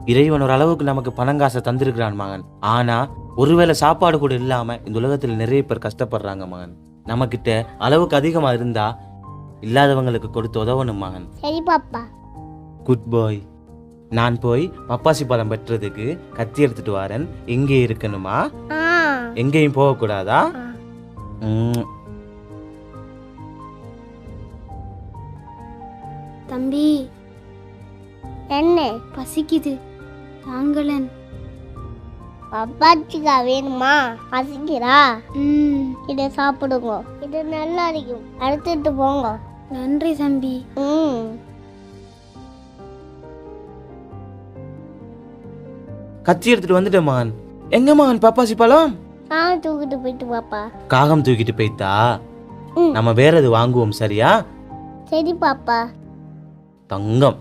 இறைவன் ஒரு அளவுக்கு நமக்கு பணங்காசை தந்திருக்கிறான் மகன். ஆனா ஒருவேளை சாப்பாடு கூட இல்லாம இந்த உலகத்துல நிறைய பேர் கஷ்டப்படுறாங்க மகன். நம்மக்கிட்ட அளவுக்கு அதிகமா இருந்தா இல்லாதவங்களுக்கு கொடுத்து உதவணும் மகன். சரி பாப்பா. குட் பாய் நான் போய் பப்பாசி பழம் பெற்றதுக்கு கத்தி எடுத்துட்டு வரேன். எங்கே இருக்கணுமா? எங்கேயும் போகக்கூடாதா? தம்பி என்ன? பசிக்குது. தாங்களன் பப்பாச்சிக்கா வேணுமா? பசிக்கிறா ம். இதை சாப்பிடுங்க. இது நல்லா இருக்கும். எடுத்துட்டு போங்க. நன்றி தம்பி. ம். கத்தி எடுத்துட்டு வந்துட்டேன் மகன். எங்க மகன்? பப்பாசி பழம்? ஆ தூக்கிட்டு போயிட்டு பாப்பா காகம் தூக்கிட்டு ம். நம்ம வேற எது வாங்குவோம் சரியா? சரி பாப்பா. தங்கம்.